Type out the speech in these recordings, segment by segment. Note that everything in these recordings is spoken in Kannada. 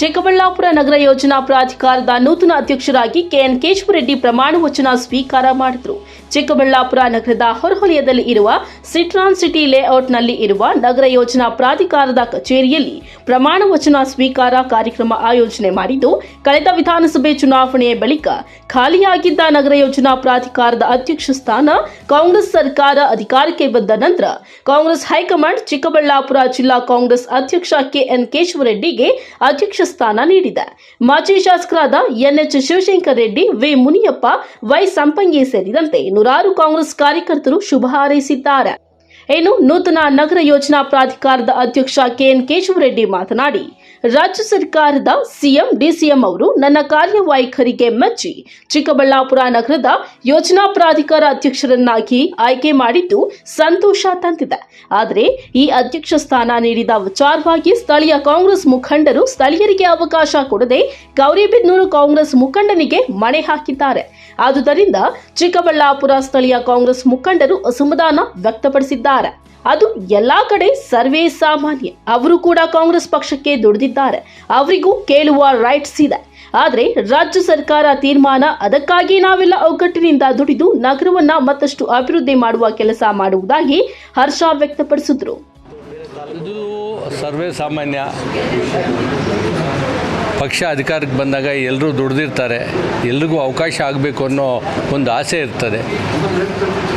ಚಿಕ್ಕಬಳ್ಳಾಪುರ ನಗರ ಯೋಜನಾ ಪ್ರಾಧಿಕಾರದ ನೂತನ ಅಧ್ಯಕ್ಷರಾಗಿ ಕೆಎನ್ ಕೇಶವರೆಡ್ಡಿ ಪ್ರಮಾಣ ವಚನ ಸ್ವೀಕಾರ ಮಾಡಿದರು. ಚಿಕ್ಕಬಳ್ಳಾಪುರ ನಗರದ ಹೊರವಲಯದಲ್ಲಿ ಇರುವ ಸಿಟ್ರಾನ್ ಸಿಟಿ ಲೇಔಟ್ನಲ್ಲಿ ಇರುವ ನಗರ ಯೋಜನಾ ಪ್ರಾಧಿಕಾರದ ಕಚೇರಿಯಲ್ಲಿ ಪ್ರಮಾಣ ವಚನ ಸ್ವೀಕಾರ ಕಾರ್ಯಕ್ರಮ ಆಯೋಜನೆ ಮಾಡಿದ್ದು, ಕಳೆದ ವಿಧಾನಸಭೆ ಚುನಾವಣೆಯ ಬಳಿಕ ಖಾಲಿಯಾಗಿದ್ದ ನಗರ ಯೋಜನಾ ಪ್ರಾಧಿಕಾರದ ಅಧ್ಯಕ್ಷ ಸ್ಥಾನ ಕಾಂಗ್ರೆಸ್ ಸರ್ಕಾರ ಅಧಿಕಾರಕ್ಕೆ ಬಂದ ನಂತರ ಕಾಂಗ್ರೆಸ್ ಹೈಕಮಾಂಡ್ ಚಿಕ್ಕಬಳ್ಳಾಪುರ ಜಿಲ್ಲಾ ಕಾಂಗ್ರೆಸ್ ಅಧ್ಯಕ್ಷ ಕೆಎನ್ ಕೇಶವರೆಡ್ಡಿಗೆ ಅಧ್ಯಕ್ಷ ಸ್ಥಾನ ನೀಡಿದೆ. ಮಾಜಿ ಶಾಸಕರಾದ NH Shivashankar Reddy, V Muniyappa, Y Sampangi ಸೇರಿದಂತೆ ನೂರಾರು ಕಾಂಗ್ರೆಸ್ ಕಾರ್ಯಕರ್ತರು ಶುಭ ಹಾರೈಸಿದ್ದಾರೆ. ಇನ್ನು ನೂತನ ನಗರ ಯೋಜನಾ ಪ್ರಾಧಿಕಾರದ ಅಧ್ಯಕ್ಷ ಕೆಎನ್ ಕೇಶವರೆಡ್ಡಿ ಮಾತನಾಡಿ ರಾಜ್ಯ ಸರ್ಕಾರದ ಸಿಎಂ, ಡಿಸಿಎಂ ಅವರು ನನ್ನ ಕಾರ್ಯವೈಖರಿಗೆ ಮೆಚ್ಚಿ ಚಿಕ್ಕಬಳ್ಳಾಪುರ ನಗರದ ಯೋಜನಾ ಪ್ರಾಧಿಕಾರ ಅಧ್ಯಕ್ಷರನ್ನಾಗಿ ಆಯ್ಕೆ ಮಾಡಿದ್ದು ಸಂತೋಷ ತಂದಿದೆ. ಆದರೆ ಈ ಅಧ್ಯಕ್ಷ ಸ್ಥಾನ ನೀಡಿದ ವಿಚಾರವಾಗಿ ಸ್ಥಳೀಯ ಕಾಂಗ್ರೆಸ್ ಮುಖಂಡರು ಸ್ಥಳೀಯರಿಗೆ ಅವಕಾಶ ಕೊಡದೆ ಗೌರಿಬಿದ್ನೂರು ಕಾಂಗ್ರೆಸ್ ಮುಖಂಡನಿಗೆ ಮಣೆ ಹಾಕಿದ್ದಾರೆ. ಆದುದರಿಂದ ಚಿಕ್ಕಬಳ್ಳಾಪುರ ಸ್ಥಳೀಯ ಕಾಂಗ್ರೆಸ್ ಮುಖಂಡರು ಅಸಮಾಧಾನ ವ್ಯಕ್ತಪಡಿಸಿದ್ದಾರೆ. ಅದು ಎಲ್ಲಾ ಕಡೆ ಸರ್ವೇ ಸಾಮಾನ್ಯ. ಅವರು ಕೂಡ ಕಾಂಗ್ರೆಸ್ ಪಕ್ಷಕ್ಕೆ ದುಡಿದಿದ್ದಾರೆ. ಅವರಿಗೂ ಕೇಳುವ ರೈಟ್ಸ್ ಇದೆ. ಆದರೆ ರಾಜ್ಯ ಸರ್ಕಾರ ತೀರ್ಮಾನ ಅದಕ್ಕಾಗಿ ನಾವೆಲ್ಲ ಒಗ್ಗಟ್ಟಿನಿಂದ ದುಡಿದು ನಗರವನ್ನ ಮತ್ತಷ್ಟು ಅಭಿವೃದ್ಧಿ ಮಾಡುವ ಕೆಲಸ ಮಾಡುವುದಾಗಿ ಹರ್ಷ ವ್ಯಕ್ತಪಡಿಸಿದ್ರು. ಸರ್ವೇ ಸಾಮಾನ್ಯ. ಪಕ್ಷ ಅಧಿಕಾರಕ್ಕೆ ಬಂದಾಗ ಎಲ್ಲರೂ ದುಡ್ದಿರ್ತಾರೆ, ಎಲ್ರಿಗೂ ಅವಕಾಶ ಆಗಬೇಕು ಅನ್ನೋ ಒಂದು ಆಸೆ ಇರ್ತದೆ.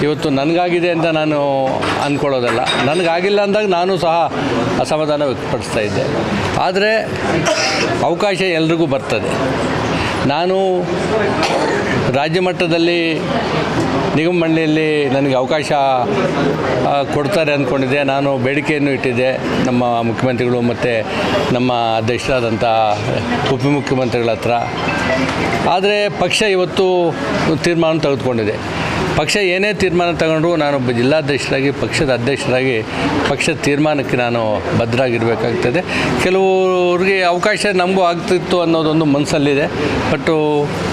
ಇವತ್ತು ನನಗಾಗಿದೆ ಅಂತ ನಾನು ಅಂದ್ಕೊಳ್ಳೋದಲ್ಲ ನನಗಾಗಿಲ್ಲ ಅಂದಾಗ ನಾನು ಸಹ ಅಸಮಾಧಾನ ವ್ಯಕ್ತಪಡಿಸ್ತಾ ಇದ್ದೆ. ಆದರೆ ಅವಕಾಶ ಎಲ್ರಿಗೂ ಬರ್ತದೆ. ನಾನು ರಾಜ್ಯ ಮಟ್ಟದಲ್ಲಿ ನಿಗಮ ಮಂಡಳಿಯಲ್ಲಿ ನನಗೆ ಅವಕಾಶ ಕೊಡ್ತಾರೆ ಅಂದ್ಕೊಂಡಿದ್ದೆ ನಾನು ಬೇಡಿಕೆಯನ್ನು ಇಟ್ಟಿದ್ದೆ. ನಮ್ಮ ಮುಖ್ಯಮಂತ್ರಿಗಳು ಮತ್ತು ನಮ್ಮ ಅಧ್ಯಕ್ಷರಾದಂಥ ಉಪಮುಖ್ಯಮಂತ್ರಿಗಳ ಹತ್ರ. ಆದರೆ ಪಕ್ಷ ಇವತ್ತು ತೀರ್ಮಾನ ತೆಗೆದುಕೊಂಡಿದೆ. ಪಕ್ಷ ಏನೇ ತೀರ್ಮಾನ ತಗೊಂಡ್ರು ನಾನು ಜಿಲ್ಲಾಧ್ಯಕ್ಷರಾಗಿ, ಪಕ್ಷದ ಅಧ್ಯಕ್ಷರಾಗಿ ಪಕ್ಷದ ತೀರ್ಮಾನಕ್ಕೆ ನಾನು ಬದ್ಧರಾಗಿರಬೇಕಾಗ್ತದೆ ಕೆಲವರಿಗೆ ಅವಕಾಶ ನಮಗೂ ಆಗ್ತಿತ್ತು ಅನ್ನೋದೊಂದು ಮನಸ್ಸಲ್ಲಿದೆ ಬಟ್ಟು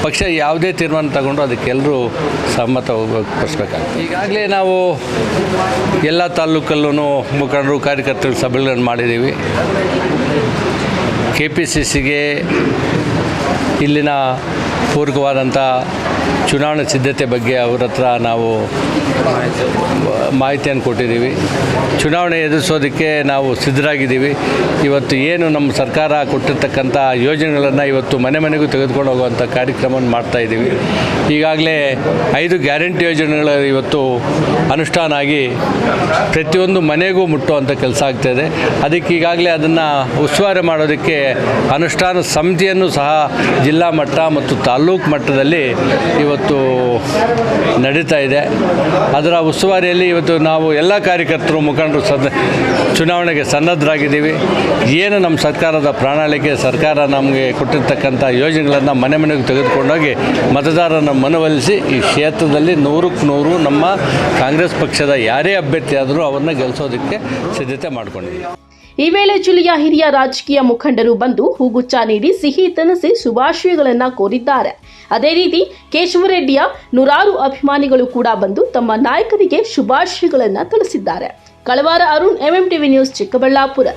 ಪಕ್ಷ ಯಾವುದೇ ತೀರ್ಮಾನ ತಗೊಂಡ್ರು ಅದಕ್ಕೆಲ್ಲರೂ ಸಮ್ಮತ ವ್ಯಕ್ತಪಡಿಸ್ಬೇಕಾಗ್ತದೆ ಈಗಾಗಲೇ ನಾವು ಎಲ್ಲ ತಾಲೂಕಲ್ಲೂ ಮುಖಂಡರು, ಕಾರ್ಯಕರ್ತರು ಸಭೆಗಳನ್ನು ಮಾಡಿದ್ದೀವಿ. ಕೆ ಪಿ ಸಿ ಸಿಗೆ ಇಲ್ಲಿನ ಪೂರಕವಾದಂಥ ಚುನಾವಣೆ ಸಿದ್ಧತೆ ಬಗ್ಗೆ ಅವ್ರ ಹತ್ರ ನಾವು ಮಾಹಿತಿಯನ್ನು ಕೊಟ್ಟಿದ್ದೀವಿ. ಚುನಾವಣೆ ಎದುರಿಸೋದಕ್ಕೆ ನಾವು ಸಿದ್ಧರಾಗಿದ್ದೀವಿ. ಇವತ್ತು ಏನು ನಮ್ಮ ಸರ್ಕಾರ ಕೊಟ್ಟಿರ್ತಕ್ಕಂಥ ಯೋಜನೆಗಳನ್ನು ಇವತ್ತು ಮನೆ ಮನೆಗೂ ತೆಗೆದುಕೊಂಡು ಹೋಗುವಂಥ ಕಾರ್ಯಕ್ರಮವನ್ನು ಮಾಡ್ತಾ ಇದ್ದೀವಿ. ಈಗಾಗಲೇ ಐದು ಗ್ಯಾರಂಟಿ ಯೋಜನೆಗಳು ಇವತ್ತು ಅನುಷ್ಠಾನ ಆಗಿ ಪ್ರತಿಯೊಂದು ಮನೆಗೂ ಮುಟ್ಟುವಂಥ ಕೆಲಸ ಆಗ್ತಾಯಿದೆ ಅದಕ್ಕೆ ಈಗಾಗಲೇ ಅದನ್ನು ಉಸ್ತುವಾರಿ ಮಾಡೋದಕ್ಕೆ ಅನುಷ್ಠಾನ ಸಮಿತಿಯನ್ನು ಸಹ ಜಿಲ್ಲಾ ಮಟ್ಟ ಮತ್ತು ತಾಲ್ಲೂಕು ಮಟ್ಟದಲ್ಲಿ ಇವತ್ತು ನಡೀತಾ ಇದೆ. ಅದರ ಉಸ್ತುವಾರಿಯಲ್ಲಿ ಇವತ್ತು ನಾವು ಎಲ್ಲ ಕಾರ್ಯಕರ್ತರು ಮುಖಂಡರು ಸದ ಚುನಾವಣೆಗೆ ಸನ್ನದ್ಧರಾಗಿದ್ದೀವಿ ಏನು ನಮ್ಮ ಸರ್ಕಾರದ ಪ್ರಣಾಳಿಕೆ, ಸರ್ಕಾರ ನಮಗೆ ಕೊಟ್ಟಿರ್ತಕ್ಕಂಥ ಯೋಜನೆಗಳನ್ನು ಮನೆ ಮನೆಗೆ ತೆಗೆದುಕೊಂಡೋಗಿ ಮತದಾರರನ್ನು ಮನವೊಲಿಸಿ ಈ ಕ್ಷೇತ್ರದಲ್ಲಿ ನೂರಕ್ಕೆ ನೂರು ನಮ್ಮ ಕಾಂಗ್ರೆಸ್ ಪಕ್ಷದ ಯಾರೇ ಅಭ್ಯರ್ಥಿ ಆದರೂ ಅವರನ್ನ ಗೆಲ್ಲಿಸೋದಕ್ಕೆ ಸಿದ್ಧತೆ ಮಾಡಿಕೊಂಡಿದ್ದೀವಿ. ಈ ವೇಳೆ ಜಿಲ್ಲೆಯ ಹಿರಿಯ ರಾಜಕೀಯ ಮುಖಂಡರು ಬಂದು ಹೂಗುಚ್ಚ ನೀಡಿ ಸಿಹಿ ತಿನಿಸಿ ಶುಭಾಶಯಗಳನ್ನು ಕೋರಿದ್ದಾರೆ. ಅದೇ ರೀತಿ ಕೇಶವರೆಡ್ಡಿಯ ನೂರಾರು ಅಭಿಮಾನಿಗಳು ಕೂಡ ಬಂದು ತಮ್ಮ ನಾಯಕರಿಗೆ ಶುಭಾಶಯಗಳನ್ನು ತಿಳಿಸಿದ್ದಾರೆ. Kalavara Arun MM TV news Chikkaballapur.